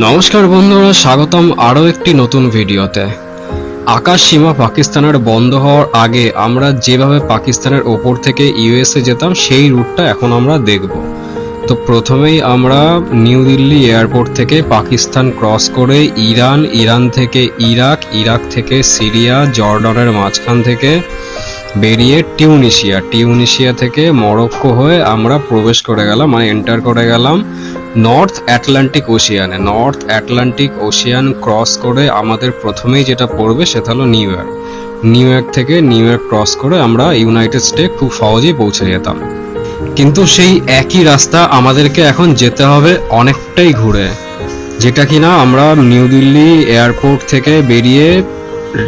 নমস্কার বন্ধুরা, স্বাগতম আরও একটি নতুন ভিডিওতে। আকাশ সীমা পাকিস্তানের বন্ধ হওয়ার আগে আমরা যেভাবে পাকিস্তানের ওপর থেকে ইউএসএ যেতাম, সেই রুটটা এখন আমরা দেখব। তো প্রথমেই আমরা নিউ দিল্লি এয়ারপোর্ট থেকে পাকিস্তান ক্রস করে ইরান ইরান থেকে ইরাক ইরাক থেকে সিরিয়া, জর্ডানের মাঝখান থেকে বেরিয়ে টিউনিশিয়া। টিউনিশিয়া থেকে মরক্কো হয়ে আমরা প্রবেশ করে গেলাম মানে এন্টার করে গেলাম। নর্থ অ্যাটলান্টিক ওশিয়ানে নর্থ অ্যাটলান্টিক ওশিয়ান ক্রস করে আমাদের প্রথমেই যেটা পড়বে সেটা হলো নিউ ইয়র্ক নিউ ইয়র্ক থেকে নিউ ইয়র্ক ক্রস করে আমরা ইউনাইটেড স্টেট খুব সহজেই পৌঁছে যেতাম। কিন্তু সেই একই রাস্তা আমাদেরকে এখন যেতে হবে অনেকটাই ঘুরে, যেটা কিনা আমরা নিউ দিল্লি এয়ারপোর্ট থেকে বেরিয়ে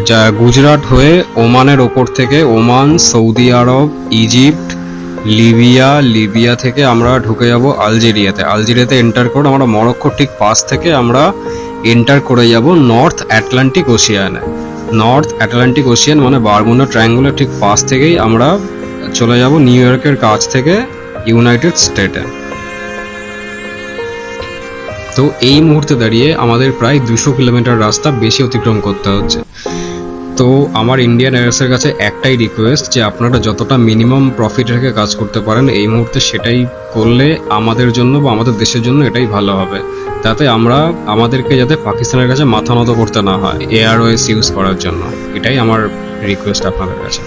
যা গুজরাট হয়ে ওমানের ওপর থেকে Oman, Saudi Arab Egypt Libya Libya থেকে আমরা ঢুকে যাব আলজেরিয়াতে। আলজেরিয়াতে এন্টার করে, আমরা মরক্কো ঠিক পাশ থেকে আমরা এন্টার করে যাব নর্থ অ্যাটলান্টিক ওশিয়ানে নর্থ অ্যাটলান্টিক ওশিয়ান মানে বারমুডা ট্রায়াঙ্গুলের ঠিক পাশ থেকেই আমরা চলে যাব নিউ ইয়র্কের কাছ থেকে ইউনাইটেড স্টেটে তো এই মুহূর্তে দাঁড়িয়ে আমাদের প্রায় দুশো কিলোমিটার রাস্তা বেশি অতিক্রম করতে হচ্ছে। তো আমার ইন্ডিয়ান এয়ারসের কাছে একটাই রিকোয়েস্ট যে আপনারা যতটা মিনিমাম প্রফিট রেখে কাজ করতে পারেন, এই মুহূর্তে সেটাই করলে আমাদের জন্য বা আমাদের দেশের জন্য এটাই ভালো হবে। তাতে আমরা আমাদেরকে যাতে পাকিস্তানের কাছে মাথা নত করতে না হয় এয়ারওয়েজ ইউজ করার জন্য। এটাই আমার রিকোয়েস্ট আপনাদের কাছে।